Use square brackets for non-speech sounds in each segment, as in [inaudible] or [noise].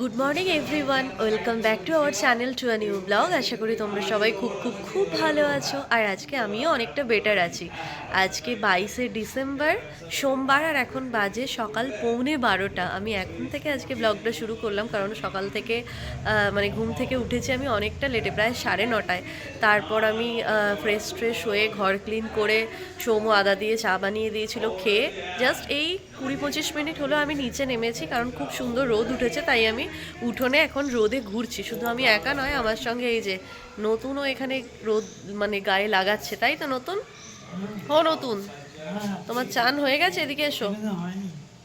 Good morning everyone welcome back to our channel to a new blog আশা করি তোমরা সবাই খুব খুব খুব ভালো আছো। আর আজকে আমিও অনেকটা বেটার আছি। আজকে বাইশে ডিসেম্বর, সোমবার আর এখন বাজে সকাল পৌনে বারোটা। আমি এখন থেকে আজকে ব্লগটা শুরু করলাম, কারণ সকাল থেকে মানে ঘুম থেকে উঠেছি আমি অনেকটা লেটে প্রায় সাড়ে নটায়। তারপর আমি ফ্রেশ ট্রেশ হয়ে ঘর ক্লিন করে সৌমু আদা দিয়ে চা বানিয়ে দিয়েছিল খেয়ে। জাস্ট এই কুড়ি পঁচিশ মিনিট হলো আমি নিচে নেমেছি, কারণ খুব সুন্দর রোদ উঠেছে, তাই আমি উঠোনে এখন রোদে ঘুরছি। শুধু আমি একা নয়, আমার সঙ্গে এই যে নতুনও এখানে রোদ মানে গায়ে লাগাচ্ছে, তাই তো নতুন? ও নতুন। তোমার চান হয়ে গেছে? এদিকে এসো।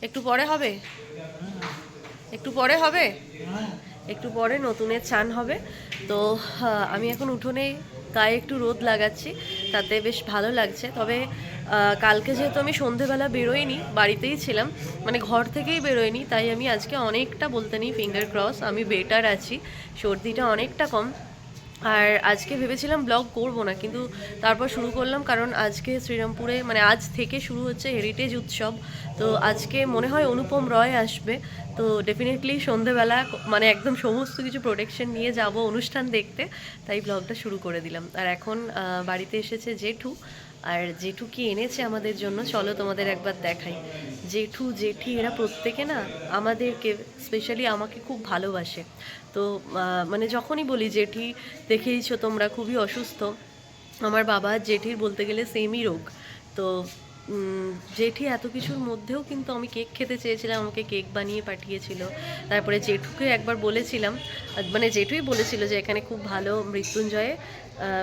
একটু পরে হবে? একটু পরে হবে? একটু পরে নতুনের চান হবে। তো আমি এখন উঠোনে গায়ে একটু রোদ লাগাচ্ছি, তাতে বেশ ভালো লাগছে। তবে কালকে যেহেতু আমি সন্ধেবেলা বেরোইনি, বাড়িতেই ছিলাম মানে ঘর থেকেই বেরোয়নি তাই আমি আজকে অনেকটা বলতে নিই ফিঙ্গার ক্রস আমি বেটার আছি, সর্দিটা অনেকটা কম। আর আজকে ভেবেছিলাম ব্লগ করব না, কিন্তু তারপর শুরু করলাম কারণ আজকে শ্রীরামপুরে মানে আজ থেকে শুরু হচ্ছে হেরিটেজ উৎসব। তো আজকে মনে হয় অনুপম রয় আসবে। তো ডেফিনেটলি সন্ধেবেলা মানে একদম সমস্ত কিছু প্রোটেকশন নিয়ে যাব অনুষ্ঠান দেখতে। তাই ব্লগটা শুরু করে দিলাম। আর এখন বাড়িতে এসেছে জেঠু। আর জেঠু কি এনেছে আমাদের জন্য, চলো তোমাদের একবার দেখাই। জেঠু, জেঠি, এরা প্রত্যেকে না আমাদেরকে স্পেশালি আমাকে খুব ভালোবাসে। তো মানে যখনই বলি জেঠি, দেখেইছো তোমরা খুবই অসুস্থ। আমার বাবা জেঠির বলতে গেলে সেমই রোগ। তো জেঠি এত কিছুর মধ্যেও কিন্তু আমি কেক খেতে চেয়েছিলাম, আমাকে কেক বানিয়ে পাঠিয়েছিল। তারপরে জেঠুকে একবার বলেছিলাম মানে জেঠুই বলেছিল যে এখানে খুব ভালো মৃত্যুঞ্জয়ে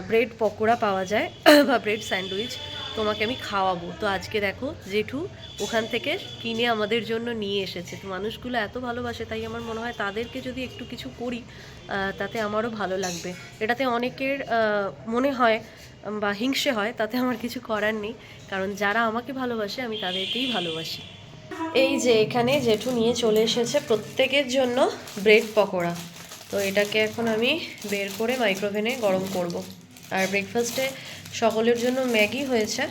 ব্রেড পকোড়া পাওয়া যায়, [coughs] বা ব্রেড স্যান্ডউইচ। তোমাকে আমি খাওয়াবো। তো আজকে দেখো জেঠু ওখান থেকে কিনে আমাদের জন্য নিয়ে এসেছে। তো মানুষগুলো এত ভালোবাসে, তাই আমার মনে হয় তাদেরকে যদি একটু কিছু করি তাতে আমারও ভালো লাগবে। এটাতে অনেকের মনে হয় বা হিংসে হয়, তাতে আমার কিছু করার নেই। কারণ যারা আমাকে ভালোবাসে, আমি তাদেরকেই ভালোবাসি। এই যে এখানে জেঠু নিয়ে চলে এসেছে প্রত্যেকের জন্য ব্রেড পকোড়া। তো এটাকে এখন আমি বের করে মাইক্রোভেনে গরম করব। আর ব্রেকফাস্টে সকলের জন্য ম্যাগি হয়েছে।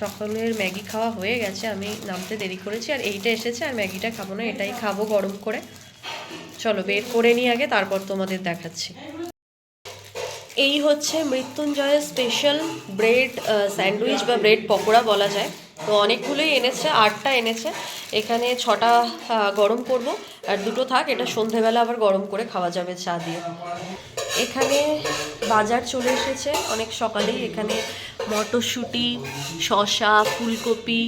সকলের ম্যাগি খাওয়া হয়ে গেছে, আমি নামতে দেরি করেছি আর এইটা এসেছে আর ম্যাগিটা খাব না, এটাই খাব গরম করে। চলো, বের করে নিই আগে, তারপর তোমাদের দেখাচ্ছি। এই হচ্ছে মৃত্যুঞ্জয়ের স্পেশাল ব্রেড স্যান্ডউইচ বা ব্রেড পকোড়া বলা যায়। তো অনেকগুলোই এনেছে, আটটা এনেছে। এখানে ছটা গরম করব। আর দুটো থাক, এটা সন্ধেবেলা আবার গরম করে খাওয়া যাবে চা দিয়ে। এখানে বাজার চলে এসেছে। অনেক সকালেই এখানে মটরশুঁটি, শসা, ফুলকপি।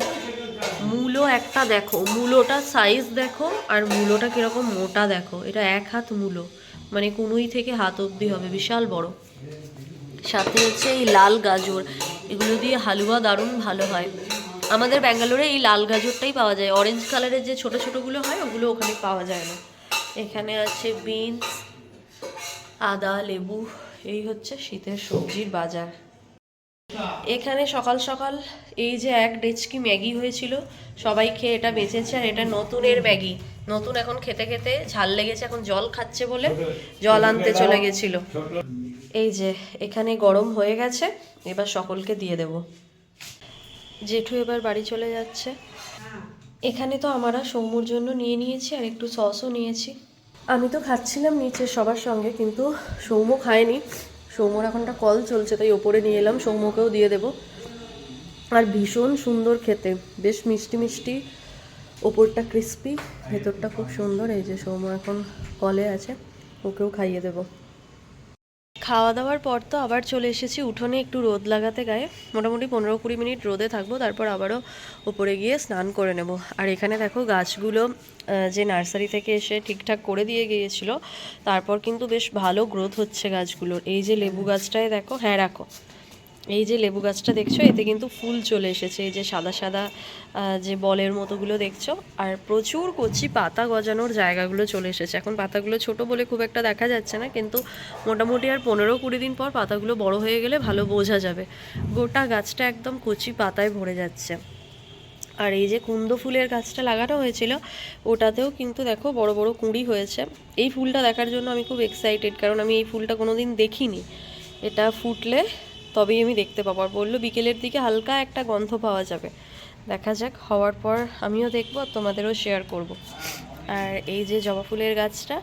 মূলো একটা দেখো, মূলোটা সাইজ দেখো আর মূলোটা কীরকম মোটা দেখো। এটা এক হাত মূলো মানে কুনুই থেকে হাত অবধি হবে, বিশাল বড়। সাথে হচ্ছে এই লাল গাজর, এগুলো দিয়ে হালুয়া দারুণ ভালো হয়। আমাদের ব্যাঙ্গালোরে এই লাল গাজরটাই পাওয়া যায়। অরেঞ্জ কালারের যে ছোট ছোটগুলো হয়, ওগুলো ওখানে পাওয়া যায় না। এখানে আছে বিনস আদা, লেবু, এই হচ্ছে শীতের সবজির বাজার। এখানে সকাল সকাল এই যে এক ডেচকি ম্যাগি হয়েছিল, সবাই খেয়ে এটা বেঁচেছে আর এটা নতুনের ম্যাগি। নতুন এখন খেতে খেতে ঝাল লেগেছে, এখন জল খাচ্ছে বলে জল আনতে চলে গেছিল। এই যে, এখানে গরম হয়ে গেছে, এবার সকলকে দিয়ে দেব। জেঠু এবার বাড়ি চলে যাচ্ছে। এখানে তো আমরা সৌমুর জন্য নিয়ে নিয়েছি আর একটু সসও নিয়েছি। আমি তো খাচ্ছিলাম নিচে সবার সঙ্গে, কিন্তু সৌম্য খায়নি। সৌম্যর এখনটা কল চলছে, তাই ওপরে নিয়ে এলাম, সৌম্যকেও দিয়ে দেব। আর ভীষণ সুন্দর খেতে, বেশ মিষ্টি মিষ্টি, ওপরটা ক্রিস্পি ভেতরটা খুব সুন্দর, এই যে সৌম্য এখন কলে আছে, ওকেও খাইয়ে দেবো। খাওয়া দাওয়ার পর তো আবার চলে এসেছি উঠোনে একটু রোদ লাগাতে গায়ে। মোটামুটি পনেরো কুড়ি মিনিট রোদে থাকব, তারপর আবারও ওপরে গিয়ে স্নান করে নেব। আর এখানে দেখো গাছগুলো যে নার্সারি থেকে এসে ঠিকঠাক করে দিয়ে গিয়েছিল, তারপর কিন্তু বেশ ভালো গ্রোথ হচ্ছে গাছগুলোর। এই যে লেবু গাছটায় দেখো হ্যাঁ রাখো। এই যে লেবু গাছটা দেখছ, এতে কিন্তু ফুল চলে এসেছে। এই যে সাদা সাদা যে বলের মতোগুলো দেখছ, আর প্রচুর কচি পাতা গজানোর জায়গাগুলো চলে এসেছে। এখন পাতাগুলো ছোট বলে খুব একটা দেখা যাচ্ছে না, কিন্তু মোটামুটি আর পনেরো কুড়ি দিন পর পাতাগুলো বড় হয়ে গেলে ভালো বোঝা যাবে। গোটা গাছটা একদম কচি পাতায় ভরে যাচ্ছে। আর এই যে কুন্দ ফুলের গাছটা লাগানো হয়েছিল, ওটাতেও কিন্তু দেখো বড় বড় কুঁড়ি হয়েছে। এই ফুলটা দেখার জন্য আমি খুব এক্সাইটেড কারণ আমি এই ফুলটা কোনোদিন দেখিনি। এটা ফুটলে তবেই আমি দেখতে পাবো। আর বলল বিকেলের দিকে হালকা একটা গন্ধ পাওয়া যাবে। দেখা যাক, হওয়ার পর আমিও দেখব আর তোমাদেরও শেয়ার করব। আর এই যে জবা ফুলের গাছটা,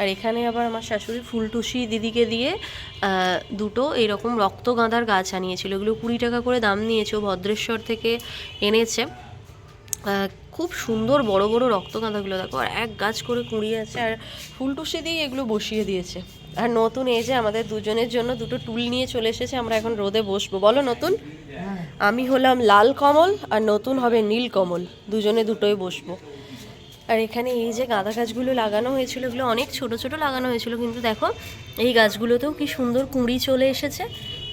আর এখানে আবার আমার শাশুড়ি ফুলটুসি দিদিকে দিয়ে দুটো এরকম রক্ত গাঁদার গাছ আনিয়েছিল। এগুলো কুড়ি টাকা করে দাম নিয়েছে, ও ভদ্রেশ্বর থেকে এনেছে। খুব সুন্দর বড় বড় রক্ত গাঁদাগুলো, দেখো। আর এক গাছ করে কুড়িয়ে আছে, আর ফুলটুসি দিয়ে এগুলো বসিয়ে দিয়েছে। আর নতুন এই যে আমাদের দুজনের জন্য দুটো টুল নিয়ে চলে এসেছে, আমরা এখন রোদে বসবো। বলো নতুন। আমি হলাম লাল কমল আর নতুন হবে নীল কমল। দুজনে দুটোই বসবো। আর এখানে এই যে গাঁদা গাছগুলো লাগানো হয়েছিল, এগুলো অনেক ছোট ছোট লাগানো হয়েছিল, কিন্তু দেখো, এই গাছগুলোতেও কি সুন্দর কুঁড়ি চলে এসেছে।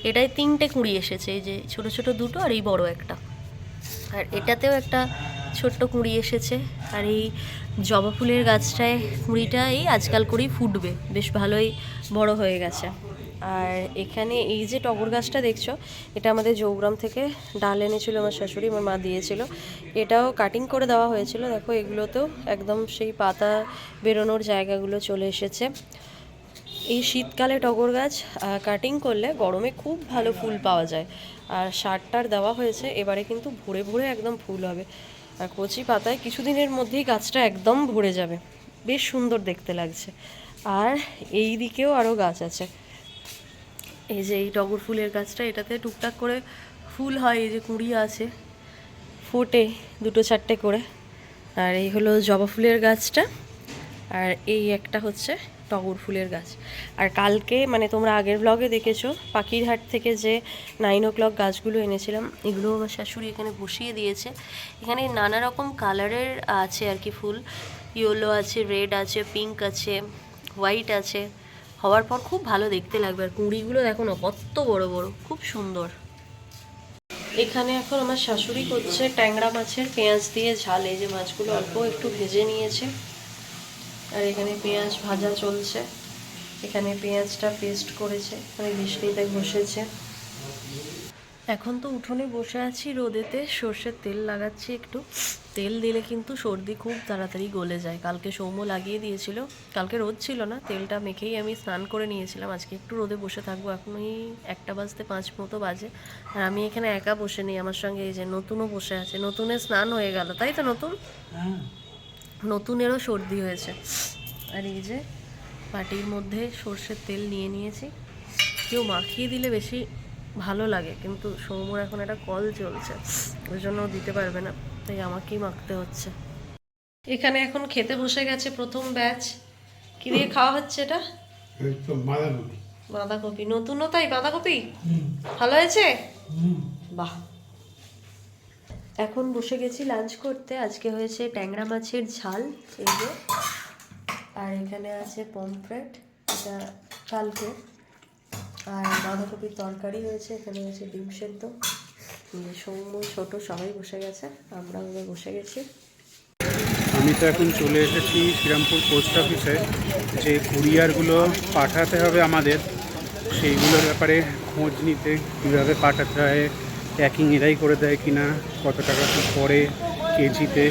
এটাই তিনটে কুঁড়ি এসেছে, এই যে ছোট ছোট দুটো আর এই বড় একটা। আর এটাতেও একটা ছোট্ট কুঁড়ি এসেছে আর এই জবা ফুলের গাছটায় কুঁড়িটা এই আজকাল করেই ফুটবে। বেশ ভালোই বড় হয়ে গেছে। আর এখানে এই যে টগর গাছটা দেখছ, এটা আমাদের জৌগ্রাম থেকে ডাল এনেছিল আমার শাশুড়ি, আমার মা দিয়েছিল। এটাও কাটিং করে দেওয়া হয়েছিল। দেখো, এগুলোতেও একদম সেই পাতা বেরোনোর জায়গাগুলো চলে এসেছে। এই শীতকালে টগর গাছ কাটিং করলে গরমে খুব ভালো ফুল পাওয়া যায়। আর সারটার দেওয়া হয়েছে, এবারে কিন্তু ভরে ভরে একদম ফুল হবে। আর কচি পাতায় কিছুদিনের মধ্যেই গাছটা একদম ভরে যাবে। বেশ সুন্দর দেখতে লাগছে। আর এই দিকেও আরও গাছ আছে। এই যে এই টগর ফুলের গাছটা, এটাতে টুকটাক করে ফুল হয়, এই যে কুঁড়ি আছে। ফোটে দুটো চারটে করে। আর এই হলো জবা ফুলের গাছটা। আর এই একটা হচ্ছে টগর ফুলের গাছ। আর কালকে মানে তোমরা আগের ব্লগে দেখেছ, পাখিরহাট থেকে যে নাইন ও ক্লক গাছগুলো এনেছিলাম, এগুলো আমার শাশুড়ি এখানে বসিয়ে দিয়েছে। এখানে নানা রকম কালারের আছে আর কি ফুল। ইয়েলো আছে রেড আছে পিঙ্ক আছে হোয়াইট আছে। হওয়ার পর খুব ভালো দেখতে লাগবে। আর কুঁড়িগুলো দেখো না, কত বড় বড়, খুব সুন্দর। এখানে এখন আমার শাশুড়ি করছে ট্যাংরা মাছের পেঁয়াজ দিয়ে ঝাল। এই যে মাছগুলো অল্প একটু ভেজে নিয়েছে। আর এখানে পেঁয়াজ ভাজা চলছে। এখানে পেঁয়াজটা পেস্ট করেছে এখানে বৃষ্টিতে বসেছে এখন তো উঠোনে বসে আছি, রোদেতে সর্ষের তেল লাগাচ্ছি একটু। তেল দিলে কিন্তু সর্দি খুব তাড়াতাড়ি গলে যায়। কালকে সৌম্য লাগিয়ে দিয়েছিল, কালকে রোদ ছিল না, তেলটা মেখেই আমি স্নান করে নিয়েছিলাম। আজকে একটু রোদে বসে থাকব এখন ওই একটা বাজতে পাঁচ মতো বাজে। আর আমি এখানে একা বসে নেই, আমার সঙ্গে এই যে নতুনও বসে আছে, নতুনে স্নান হয়ে গেল, তাই তো নতুন? নতুনেরও সর্দি হয়েছে। আর এই যে পাটির মধ্যে সর্ষের তেল নিয়ে নিয়েছি। কেউ মাখিয়ে দিলে বেশি ভালো লাগে কিন্তু সৌম্যর এখন একটা কল চলছে ওই জন্য দিতে পারবে না তাই আমাকেই মাখতে হচ্ছে। এখানে এখন খেতে বসে গেছে প্রথম ব্যাচ। কি দিয়ে খাওয়া হচ্ছে এটা? বাঁধাকপি। বাঁধাকপি। নতুনও তাই বাঁধাকপি? ভালো হয়েছে? বাহ। এখন বসে গেছি লাঞ্চ করতে। আজকে হয়েছে ট্যাংরা মাছের ঝাল, এই যে। আর এখানে আছে পমফ্রেট এটা কালকে। আর বাঁধাকপির তরকারি হয়েছে, এখানে হয়েছে ডিম সেদ্ধ। সৌম্য, ছোট, সবাই বসে গেছে, আমরা এবার বসে গেছি। আমি তো এখন চলে এসেছি শ্রীরামপুর পোস্ট অফিসে যে কুরিয়ারগুলো পাঠাতে হবে আমাদের, সেইগুলোর ব্যাপারে খোঁজ নিতে কীভাবে পাঠাতে হয় প্যাকিং এরাই করে দেয় কি না কত টাকা কী পড়ে, কেজিতে,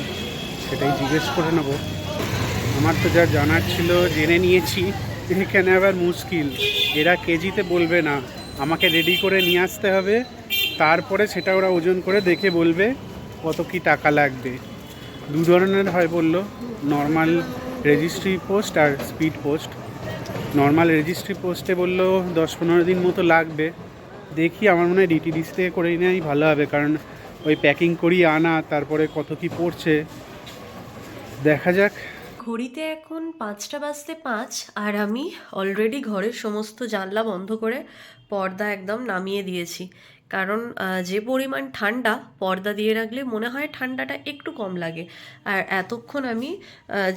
সেটাই জিজ্ঞেস করে নেব। আমার তো যা জানার ছিল, জেনে নিয়েছি, এখানে আবার মুশকিল। এরা কেজিতে বলবে না, আমাকে রেডি করে নিয়ে আসতে হবে, তারপরে সেটা ওরা ওজন করে দেখে বলবে, কত কি টাকা লাগবে। দু ধরনের হয় বলল নর্মাল রেজিস্ট্রি পোস্ট আর স্পিড পোস্ট নর্মাল রেজিস্ট্রি পোস্টে বলল, দশ পনেরো দিন মতো লাগবে। দেখি, আমার মনে হয় ডিটিডিসি থেকে করে নেওয়াই ভালো হবে, কারণ ওই প্যাকিং করি, আনা, তারপরে কত কি পড়ছে। দেখা যাক। ঘড়িতে এখন পাঁচটা বাজতে পাঁচ, আর আমি অলরেডি ঘরের সমস্ত জানলা বন্ধ করে পর্দা একদম নামিয়ে দিয়েছি। কারণ যে পরিমাণ ঠান্ডা পর্দা দিয়ে রাখলে মনে হয় ঠান্ডাটা একটু কম লাগে। আর এতক্ষণ আমি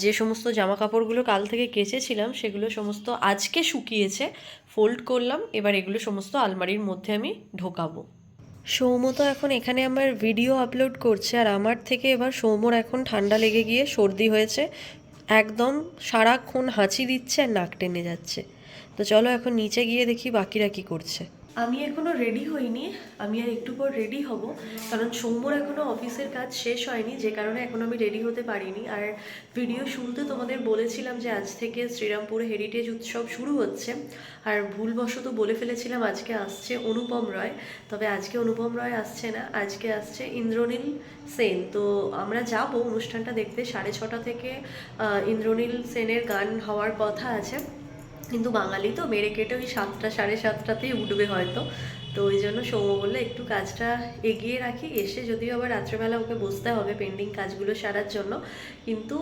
যে সমস্ত জামা কাপড়গুলো কাল থেকে কেচেছিলাম, সেগুলো সমস্ত আজকে শুকিয়েছে ফোল্ড করলাম, এবার এগুলো সমস্ত আলমারির মধ্যে আমি ঢোকাবো। সৌম্য তো এখন এখানে আমার ভিডিও আপলোড করছে, আর আমার থেকে এবার সৌম্যর এখন ঠান্ডা লেগে গিয়ে সর্দি হয়েছে। একদম সারাক্ষণ হাঁচি দিচ্ছে আর নাক টেনে যাচ্ছে। তো চলো এখন নিচে গিয়ে দেখি বাকিরা কি করছে। আমি এখনও রেডি হইনি, আমি আর একটু পর রেডি হব, কারণ সোমবার এখনও অফিসের কাজ শেষ হয়নি, যে কারণে এখন আমি রেডি হতে পারিনি। আর ভিডিও শুরুতে তোমাদের বলেছিলাম যে আজ থেকে শ্রীরামপুরে হেরিটেজ উৎসব শুরু হচ্ছে। আর ভুলবশত বলে ফেলেছিলাম আজকে আসছে অনুপম রয়, তবে আজকে অনুপম রয় আসছে না, আজকে আসছে ইন্দ্রনীল সেন। তো আমরা যাব অনুষ্ঠানটা দেখতে, সাড়ে ছটা থেকে ইন্দ্রনীল সেনের গান হওয়ার কথা আছে। কিন্তু বাঙালি তো, মেরে কেটে ওই সাতটা, সাড়ে সাতটাতেই উঠবে হয়তো। তো ওই জন্য সৌম্য বলল, একটু কাজটা এগিয়ে রাখি, এসে যদিও আবার রাত্রেবেলা ওকে বসতে হবে পেন্ডিং কাজগুলো সারার জন্য। কিন্তু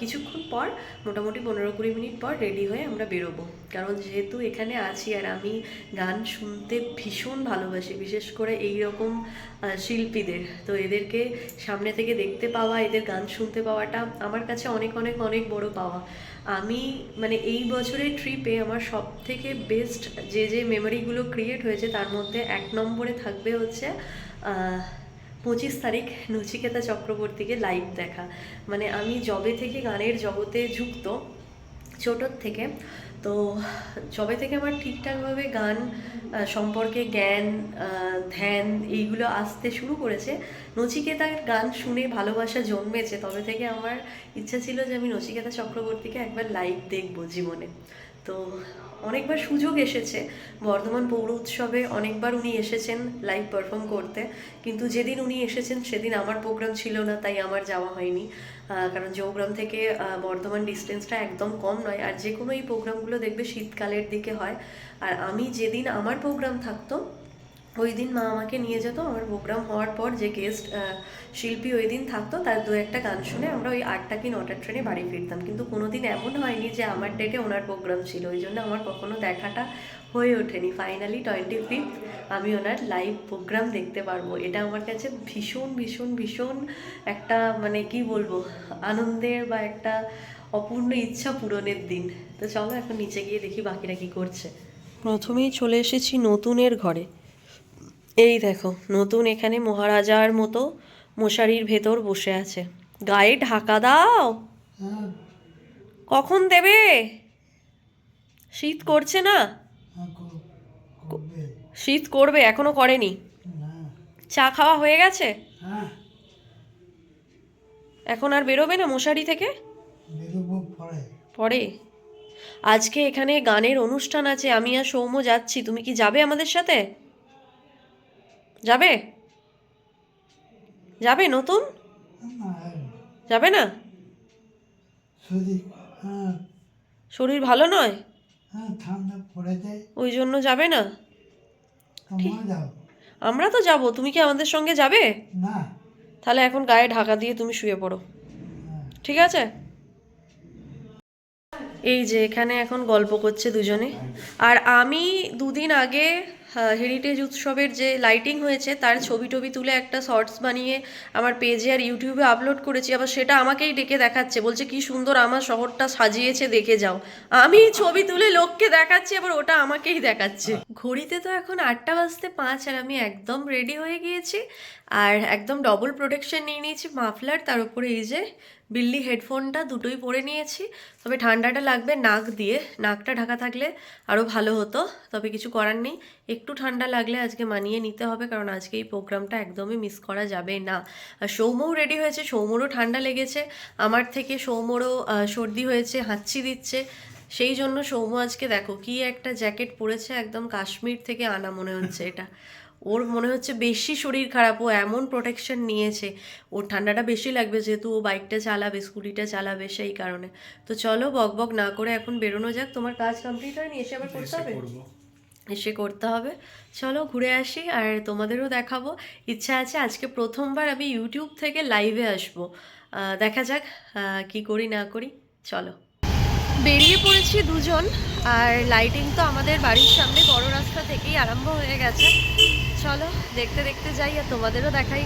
কিছুক্ষণ পর, মোটামুটি পনেরো কুড়ি মিনিট পর রেডি হয়ে আমরা বেরোবো। কারণ যেহেতু এখানে আছি আর আমি গান শুনতে ভীষণ ভালোবাসি, বিশেষ করে এই রকম শিল্পীদের। তো এদেরকে সামনে থেকে দেখতে পাওয়া, এদের গান শুনতে পাওয়াটা আমার কাছে অনেক অনেক অনেক বড় পাওয়া। আমি মানে এই বছরের ট্রিপে আমার সব থেকে বেস্ট যে যে মেমোরিগুলো ক্রিয়েট হয়েছে, তার মধ্যে এক নম্বরে থাকবে হচ্ছে পঁচিশ তারিখ নচিকেতা চক্রবর্তীকে লাইভ দেখা। মানে আমি জবে থেকে গানের জগতে যুক্ত, ছোটোর থেকে। তো যবে থেকে আমার ঠিকঠাকভাবে গান সম্পর্কে জ্ঞান ধ্যান এইগুলো আসতে শুরু করেছে। নচিকেতার গান শুনে ভালোবাসা জন্মেছে। তবে থেকে আমার ইচ্ছা ছিল যে আমি নচিকেতা চক্রবর্তীকে একবার লাইভ দেখব জীবনে। তো অনেকবার সুযোগ এসেছে। বর্ধমান পৌর উৎসবে অনেকবার উনি এসেছেন লাইভ পারফর্ম করতে। কিন্তু যেদিন উনি এসেছেন সেদিন আমার প্রোগ্রাম ছিল না, তাই আমার যাওয়া হয়নি। কারণ জৌগ্রাম থেকে বর্ধমান ডিস্টেন্সটা একদম কম নয়। আর যে কোনো এই প্রোগ্রামগুলো দেখবে শীতকালের দিকে হয়। আর আমি যেদিন আমার প্রোগ্রাম থাকতো ওই দিন মা আমাকে নিয়ে যেত, আমার প্রোগ্রাম হওয়ার পর যে গেস্ট শিল্পী ওই দিন থাকতো, তার দু একটা গান শুনে আমরা ওই আটটা কি নটার ট্রেনে বাড়ি ফিরতাম। কিন্তু কোনো দিন এমন হয়নি যে আমার ডেটে ওনার প্রোগ্রাম ছিল, ওই জন্য আমার কখনো দেখাটা হয়ে ওঠেনি। ফাইনালি টোয়েন্টি ফিফথ আমি ওনার লাইভ প্রোগ্রাম দেখতে পারব। এটা আমার কাছে ভীষণ ভীষণ ভীষণ একটা মানে কি বলব, আনন্দের বা একটা অপূর্ণ ইচ্ছা পূরণের দিন। তো চলো এখন নিচে গিয়ে দেখি বাকিরা কি করছে। প্রথমেই চলে এসেছি নতুনের ঘরে। এই দেখো, নতুন এখানে মহারাজার মতো মশারির ভেতর বসে আছে। গায়ে ঢাকা দাও। কখন দেবে? শীত করছে না? শীত করবে, এখনও করেনি। চা খাওয়া হয়ে গেছে? এখন আর বেরোবে না মশারি থেকে? পরে। আজকে এখানে গানের অনুষ্ঠান আছে, আমি আর সৌম্য যাচ্ছি। তুমি কি যাবে আমাদের সাথে? যাবে? যাবে নতুন? যাবে না? শরীর ভালো নয়? ওই জন্য যাবে না? আমরা তো যাব। তুমি কি আমাদের সঙ্গে যাবে? না। তাহলে এখন গায়ে ঢাকা দিয়ে তুমি শুয়ে পড়ো। ঠিক আছে? এই যে এখানে এখন গল্প করছে দুজনে। আর আমি দুদিন আগে হেরিটেজ উৎসবের যে লাইটিং হয়েছে, তার ছবি টবি তুলে একটা শর্টস বানিয়ে আমার পেজে আর ইউটিউবে আপলোড করেছি, আবার সেটা আমাকেই ডেকে দেখাচ্ছে, বলছে কি সুন্দর আমার শহরটা সাজিয়েছে, দেখে যাও। আমি ছবি তুলে লোককে দেখাচ্ছি, আবার ওটা আমাকেই দেখাচ্ছে। ঘড়িতে তো এখন আটটা বাজতে পাঁচ, আর আমি একদম রেডি হয়ে গিয়েছি। আর একদম ডবল প্রোটেকশন নিয়ে নিয়েছি মাফলার তার উপরে এই যে বিল্লি হেডফোনটা দুটোই পরে নিয়েছি। তবে ঠান্ডাটা লাগবে নাক দিয়ে নাকটা ঢাকা থাকলে আরও ভালো হতো তবে কিছু করার নেই। একটু ঠান্ডা লাগলে আজকে মানিয়ে নিতে হবে কারণ আজকে এই প্রোগ্রামটা একদমই মিস করা যাবে না। আর সৌম্যও রেডি হয়েছে সৌম্যরও ঠান্ডা লেগেছে আমার থেকে সৌম্যরও আহ, সর্দি হয়েছে হাঁচি দিচ্ছে সেই জন্য সৌম্য আজকে দেখো কি একটা জ্যাকেট পরেছে একদম কাশ্মীর থেকে আনা মনে হচ্ছে এটা। ওর মনে হচ্ছে বেশি শরীর খারাপ ও এমন প্রোটেকশন নিয়েছে। ওর ঠান্ডাটা বেশি লাগবে যেহেতু ও বাইকটা চালাবে স্কুটিটা চালাবে সেই কারণে। তো চলো বক বক না করে এখন বেরোনো যাক তোমার কাজ কমপ্লিট হয়নি? এসে আবার করতে হবে? এসে করতে হবে। চলো ঘুরে আসি আর তোমাদেরও দেখাবো। ইচ্ছা আছে আজকে প্রথমবার আমি ইউটিউব থেকে লাইভে আসব। দেখা যাক কি করি না করি। চলো। বেরিয়ে পড়েছি দুজন, আর লাইটিং তো আমাদের বাড়ির সামনে বড় রাস্তা থেকেই আরম্ভ হয়ে গেছে। চলো, দেখতে দেখতে যাই আর তোমাদেরও দেখাই।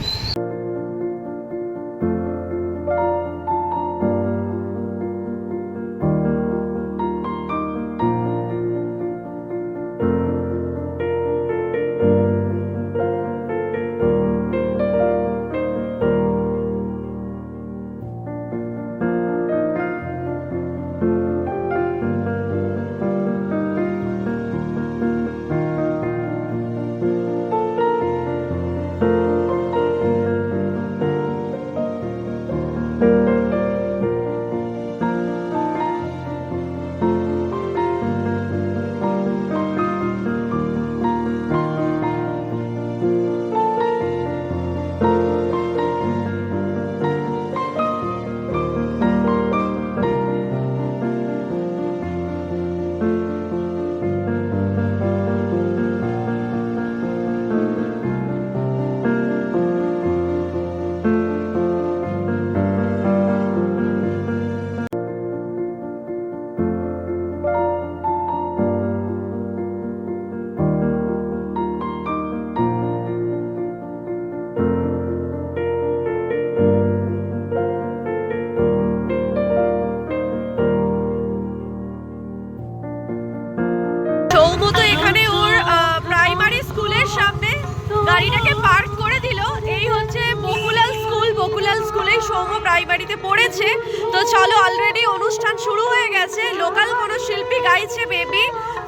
গেছে লোকাল কোনো শিল্পী গাইছে বেবি।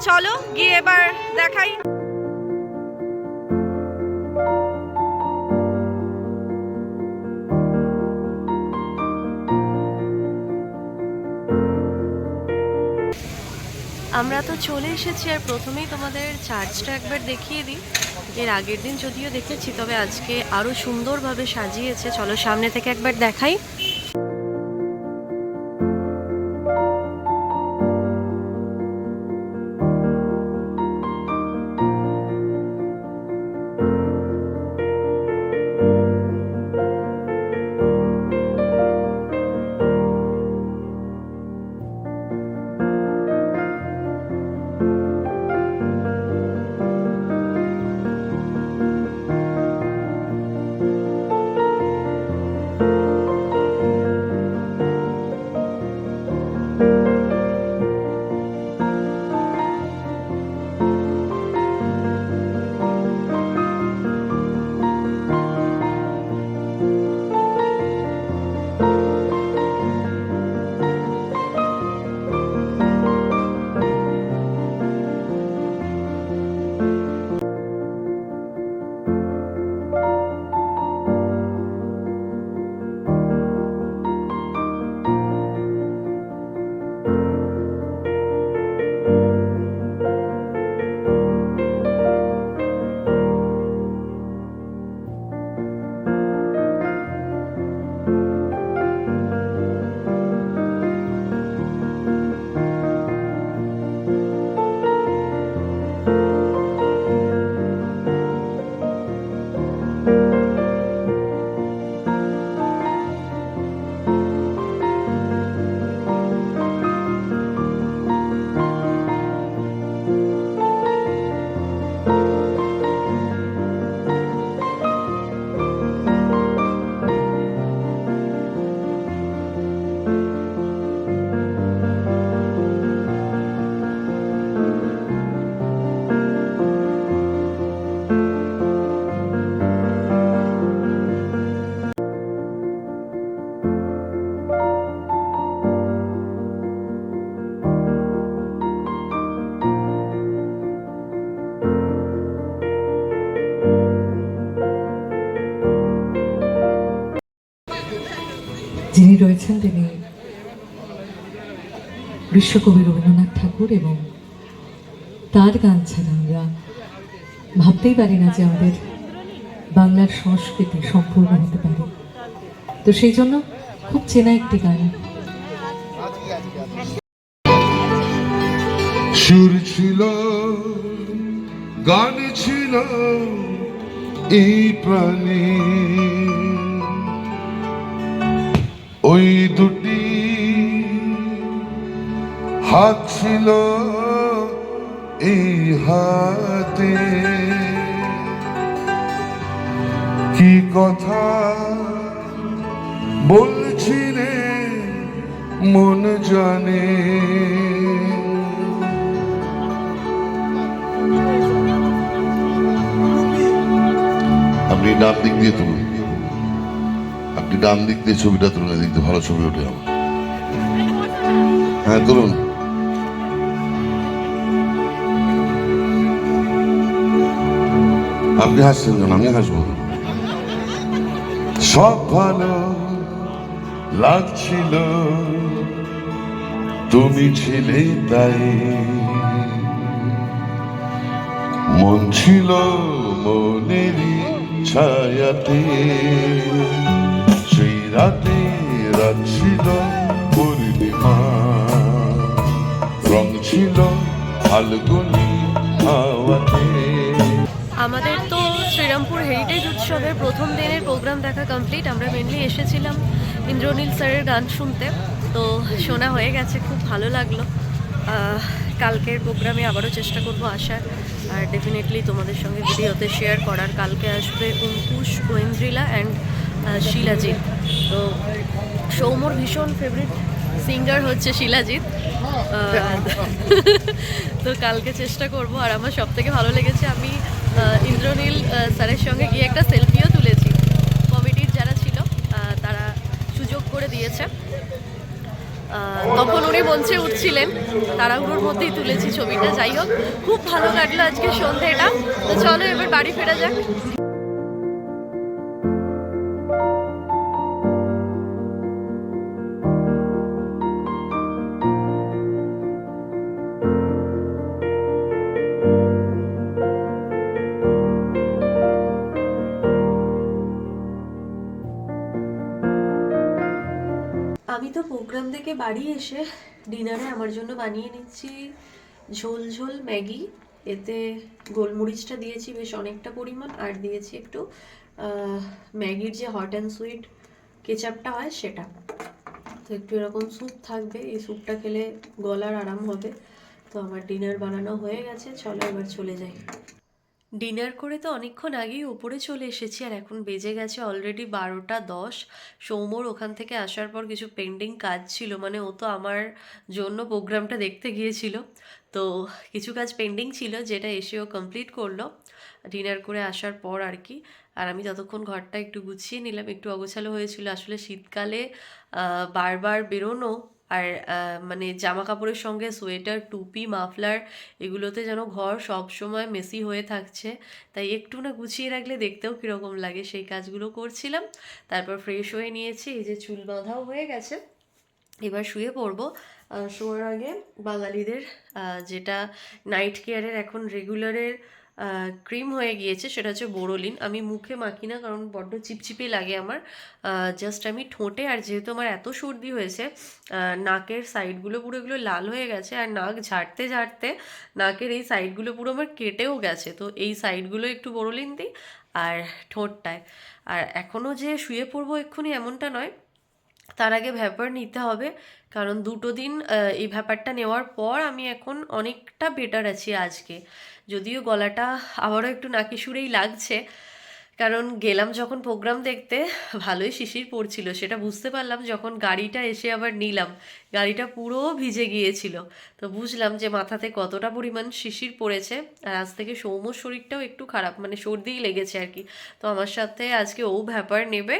চলো, গিয়ে এবার দেখাই। আমরা তো চলে এসেছি, আর প্রথমেই তোমাদের চার্চটা একবার দেখিয়ে দিই। এর আগের দিন যদিও দেখেছি, তবে আজকে আরও সুন্দরভাবে সাজিয়েছে। চলো, সামনে থেকে একবার দেখাই। রয়েছেন তিনি বিশ্বকবি রবীন্দ্রনাথ ঠাকুর এবং তার গান ছাড়া আমরা ভাবতেই পারি না যে আমাদের বাংলার সংস্কৃতি সম্পূর্ণ হতে পারে। তো সেই জন্য খুব চেনা একটি গান। সুর ছিল, গান ছিল, এই প্রাণে ওই দুটি হাত ছিল এই হাতে। কি কথা বলছিলে মন জানে। আপনি ডান দিক দিয়ে তুলুন। ডান দিক দিয়ে ছবিটা তুলুন এদিক দিয়ে ভালো ছবি ওঠে আমার। হ্যাঁ তুলুন। আপনি হাসছেন কেন? আমি হাসবো। সব ভালো লাগছিল, তুমি ছিলে তাই। মন ছিল মনেরই ছায়াতে রাতে রাত পূর্ণিমা। রং ছিল হাওয়াতে। আমাদের তো শ্রীরামপুর হেরিটেজ উৎসবের প্রথম দিনের প্রোগ্রাম দেখা কমপ্লিট আমরা মেনলি এসেছিলাম ইন্দ্রনীল স্যারের গান শুনতে। তো শোনা হয়ে গেছে, খুব ভালো লাগল। কালকের প্রোগ্রামে আবারও চেষ্টা করব আসার। আর ডেফিনেটলি তোমাদের সঙ্গে ভিডিওতে শেয়ার করার। কালকে আসবে অঙ্কুশ গোয়েন্দ্রিলা অ্যান্ড শিলাজিৎ। তো সৌমর ভীষণ ফেভারিট সিঙ্গার হচ্ছে শিলাজিৎ। তো কালকে চেষ্টা করব আর আমার সব থেকে ভালো লেগেছে আমি ইন্দ্রনীল স্যারের সঙ্গে গিয়ে একটা সেলফিও তুলেছি। কমিটির যারা ছিল তারা সুযোগ করে দিয়েছে। তখন উনি মঞ্চে উঠছিলেন, তাড়াহুড়োর মধ্যেই তুলেছি ছবিটা। যাই হোক, খুব ভালো লাগল আজকে সন্ধেটা তো চলো এবার বাড়ি ফেরা যাক। আমি তো প্রোগ্রাম থেকে বাড়ি এসে ডিনারে আমার জন্য বানিয়ে নিচ্ছি ঝোল ঝোল ম্যাগি। এতে গোলমরিচটা দিয়েছি বেশ অনেকটা পরিমাণ, আর দিয়েছি একটু ম্যাগির যে হট অ্যান্ড সুইট কেচাপটা হয় সেটা। তো একটু এরকম স্যুপ থাকবে, এই স্যুপটা খেলে গলার আরাম হবে। তো আমার ডিনার বানানো হয়ে গেছে, চলো এবার চলে যাই। ডিনার করে তো অনেকক্ষণ আগেই ওপরে চলে এসেছি আর এখন বেজে গেছে অলরেডি বারোটা দশ। সৌমর ওখান থেকে আসার পর কিছু পেন্ডিং কাজ ছিল মানে ও তো আমার জন্য প্রোগ্রামটা দেখতে গিয়েছিল। তো কিছু কাজ পেন্ডিং ছিল যেটা এসে ও কমপ্লিট করল। ডিনার করে আসার পর আর কি। আর আমি ততক্ষণ ঘরটা একটু গুছিয়ে নিলাম, একটু অগোছালো হয়েছিল। আসলে শীতকালে বারবার বেরোনো আর মানে জামা কাপড়ের সঙ্গে সোয়েটার, টুপি, মাফলার এগুলোতে যেন ঘর সব সময় মেসি হয়ে থাকছে। তাই একটু না গুছিয়ে রাখলে দেখতেও কীরকম লাগে। সেই কাজগুলো করছিলাম, তারপর ফ্রেশ হয়ে নিয়েছি। এই যে চুল বাঁধাও হয়ে গেছে। এবার শুয়ে পড়ব। শোয়ার আগে বাঙালিদের যেটা নাইট কেয়ারের এখন রেগুলারের ক্রিম হয়ে গিয়েছে, সেটা হচ্ছে বোরোলিন। আমি মুখে মাখি না, কারণ বড্ড চিপচিপে লাগে আমার। জাস্ট আমি ঠোঁটে, আর যেহেতু আমার এত সর্দি হয়েছে নাকের সাইডগুলো পুরো এগুলো লাল হয়ে গেছে, আর নাক ঝাড়তে ঝাড়তে নাকের এই সাইডগুলো পুরো আমার কেটেও গেছে। তো এই সাইডগুলো একটু বোরোলিন দিই, আর ঠোঁটটায়। আর এখনও যে শুয়ে পড়ব এক্ষুনি এমনটা নয় তার আগে ভ্যাপার নিতে হবে। কারণ দুটো দিন এই ভ্যাপারটা নেওয়ার পর আমি এখন অনেকটা বেটার আছি আজকে। যদিও গলাটা আবারও একটু নাকি সুরেই লাগছে। কারণ গেলাম যখন প্রোগ্রাম দেখতে, ভালোই শিশির পড়ছিল, সেটা বুঝতে পারলাম যখন গাড়িটা এসে আবার নিলাম। গাড়িটা পুরো ভিজে গিয়েছিল। তো বুঝলাম যে মাথাতে কতটা পরিমাণ শিশির পড়েছে, আর আজ থেকে সৌম্যর শরীরটাও একটু খারাপ মানে সর্দিই লেগেছে আর কি। তো আমার সাথে আজকে ও ভ্যাপার নেবে।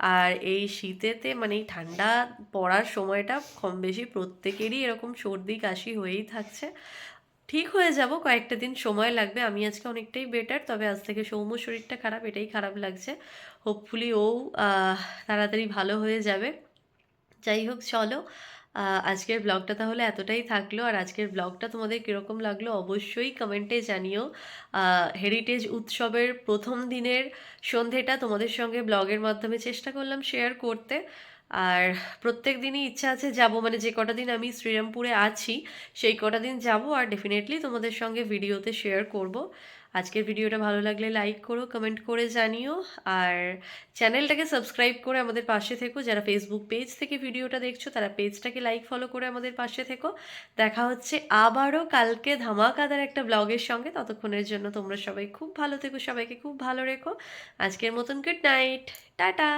আর এই শীতেতে মানে এই ঠান্ডা পড়ার সময়টা কম বেশি প্রত্যেকেরই এরকম সর্দি কাশি হয়েই থাকছে। ঠিক হয়ে যাব, কয়েকটা দিন সময় লাগবে। আমি আজকে অনেকটাই বেটার তবে আজ থেকে সৌম্য শরীরটা খারাপ, এটাই খারাপ লাগছে। হোপফুলি ও তাড়াতাড়ি ভালো হয়ে যাবে। যাই হোক, চলো। আজকের ব্লগটা তাহলে এতটাই থাকল। আর আজকের ব্লগটা তোমাদের কীরকম লাগল অবশ্যই কমেন্টে জানিও। হেরিটেজ উৎসবের প্রথম দিনের সন্ধেটা তোমাদের সঙ্গে ব্লগের মাধ্যমে চেষ্টা করলাম শেয়ার করতে। আর প্রত্যেক দিনই ইচ্ছা আছে যাব মানে যে কটা দিন আমি শ্রীরামপুরে আছি, সেই কটা দিন যাব। আর ডেফিনেটলি তোমাদের সঙ্গে ভিডিওতে শেয়ার করব। আজকের ভিডিওটা ভালো লাগলে লাইক করো কমেন্ট করে জানিও। আর চ্যানেলটাকে সাবস্ক্রাইব করে আমাদের পাশে থেকো। যারা ফেসবুক পেজ থেকে ভিডিওটা দেখছ, তারা পেজটাকে লাইক ফলো করে আমাদের পাশে থেকো। দেখা হচ্ছে আবারও কালকে ধামাকাদার একটা ব্লগের সঙ্গে। ততক্ষণের জন্য তোমরা সবাই খুব ভালো থেকো, সবাইকে খুব ভালো রেখো। আজকের মতন গুড নাইট টাটা!